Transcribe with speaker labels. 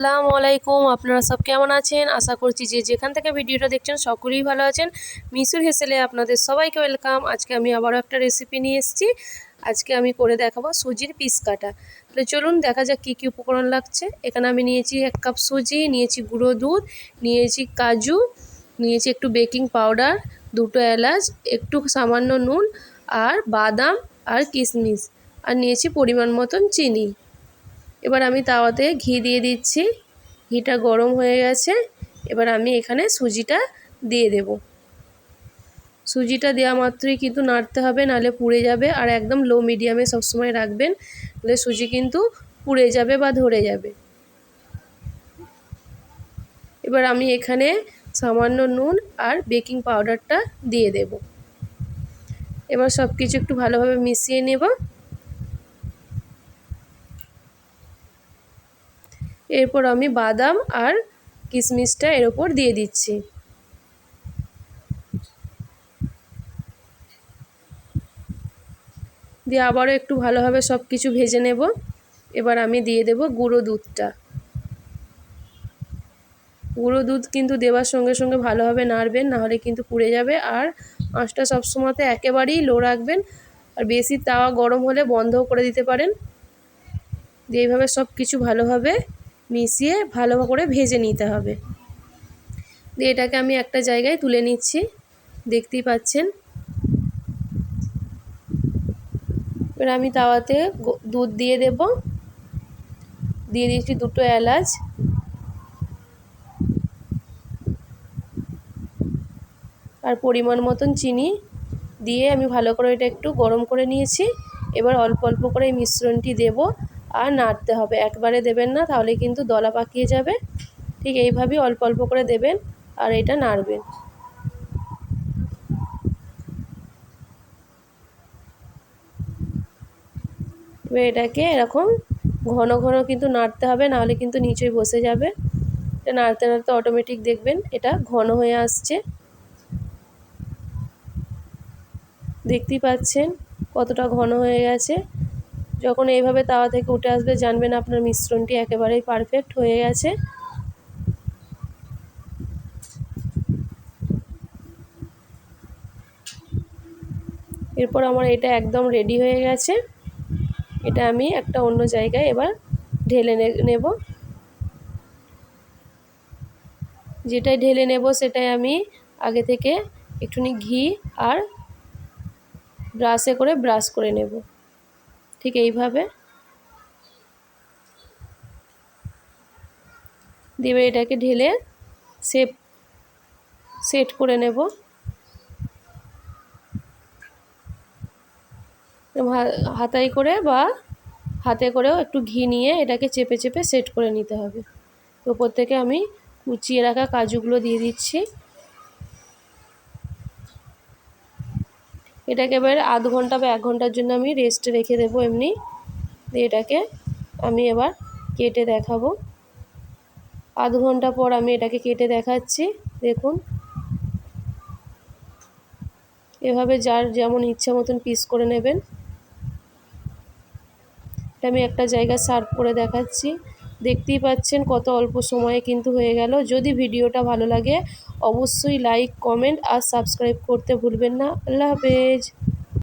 Speaker 1: আসসালামু আলাইকুম আপনারা সব কেমন আছেন? আশা করছি যে যেখান থেকে ভিডিওটা দেখছেন সকলেই ভালো আছেন। মিশুর হেসেলে আপনাদের সবাইকে ওয়েলকাম। আজকে আমি আবারও একটা রেসিপি নিয়ে এসেছি। আজকে আমি করে দেখাবো সুজির পিস কাটা। তাহলে চলুন দেখা যাক কী কী উপকরণ লাগছে। এখানে আমি নিয়েছি এক কাপ সুজি, নিয়েছি গুঁড়ো দুধ, নিয়েছি কাজু, নিয়েছি একটু বেকিং পাউডার, দুটো এলাচ, একটু সামান্য নুন আর বাদাম আর কিশমিশ। আর নিয়েছি পরিমাণ মতন চিনি। এবার আমি তাওয়াতে ঘি দিয়ে দিচ্ছি। ঘিটা গরম হয়ে গেছে। এবার আমি এখানে সুজিটা দিয়ে দেব। সুজিটা দেওয়া মাত্রই কিন্তু নাড়তে হবে, নালে পুড়ে যাবে। আর একদম লো মিডিয়ামে সবসময় রাখবেন নাহলে সুজি কিন্তু পুড়ে যাবে বা ধরে যাবে। এবার আমি এখানে সামান্য নুন আর বেকিং পাউডারটা দিয়ে দেব। এবার সব কিছু একটু ভালোভাবে মিশিয়ে নেব। এরপর আমি বাদাম আর কিশমিশটা এর ওপর দিয়ে দিচ্ছি। দিয়ে আবারও একটু ভালোভাবে সব কিছু ভেজে নেব। এবার আমি দিয়ে দেব গুঁড়ো দুধটা। গুঁড়ো দুধ কিন্তু দেওয়ার সঙ্গে সঙ্গে ভালোভাবে নাড়বেন, নাহলে কিন্তু পুড়ে যাবে। আর আঁচটা সবসময়তে একেবারেই লো রাখবেন। আর বেশি তাওয়া গরম হলে বন্ধও করে দিতে পারেন। দিয়ে এইভাবে সব কিছু ভালোভাবে মিশিয়ে ভালো করে ভেজে নিতে হবে। দিয়ে এটাকে আমি একটা জায়গায় তুলে নিচ্ছি। দেখতেই পাচ্ছেন। এবার আমি তাওয়াতে দুধ দিয়ে দেব। দিয়ে দিচ্ছি দুটো এলাচ। আর পরিমাণ মতন চিনি দিয়ে আমি ভালো করে এটা একটু গরম করে নিয়েছি। এবার অল্প অল্প করে এই মিশ্রণটি দেব। আর নাড়তে হবে। একবারে দেবেন না, তাহলে কিন্তু দলা পাকিয়ে যাবে। ঠিক এইভাবেই অল্প অল্প করে দেবেন আর এটা নাড়বেন। এবার এটাকে এরকম ঘন ঘন কিন্তু নাড়তে হবে, নাহলে কিন্তু নিচেই বসে যাবে। এটা নাড়তে নাড়তে অটোমেটিক দেখবেন এটা ঘন হয়ে আসছে। দেখতেই পাচ্ছেন কতটা ঘন হয়ে গেছে। যখন এইভাবে তাওয়া থেকে উঠে আসবে, জানবেন আপনার মিশ্রণটি একেবারেই পারফেক্ট হয়ে গেছে। এরপর আমার এটা একদম রেডি হয়ে গেছে। এটা আমি একটা অন্য জায়গায় এবার ঢেলে নেব। যেটাই ঢেলে নেব, সেটাই আমি আগে থেকে একটুখানি ঘি আর ব্রাশে করে ব্রাশ করে নেব। ঠিক এইভাবে দিয়ে এটাকে ঢেলে সেপ সেট করে নেব। হাতাই করে বা হাতে করেও একটু ঘি নিয়ে এটাকে চেপে চেপে সেট করে নিতে হবে। ওপর থেকে আমি কুচিয়ে রাখা কাজুগুলো দিয়ে দিচ্ছি। এটাকে এবার আধ ঘণ্টা বা এক ঘণ্টার জন্য আমি রেস্টে রেখে দেবো এমনি। দিয়ে এটাকে আমি এবার কেটে দেখাবো। আধ ঘণ্টা পর আমি এটাকে কেটে দেখাচ্ছি, দেখুন। এভাবে যার যেমন ইচ্ছা মতন পিস করে নেবেন। এটা আমি একটা জায়গায় সার্ভ করে দেখাচ্ছি। দেখতেই পাচ্ছেন কত অল্প সময়ে কিন্তু হয়ে গেল। যদি ভিডিওটা ভালো লাগে, অবশ্যই লাইক কমেন্ট আর সাবস্ক্রাইব করতে ভুলবেন না। আল্লাহ হাফেজ।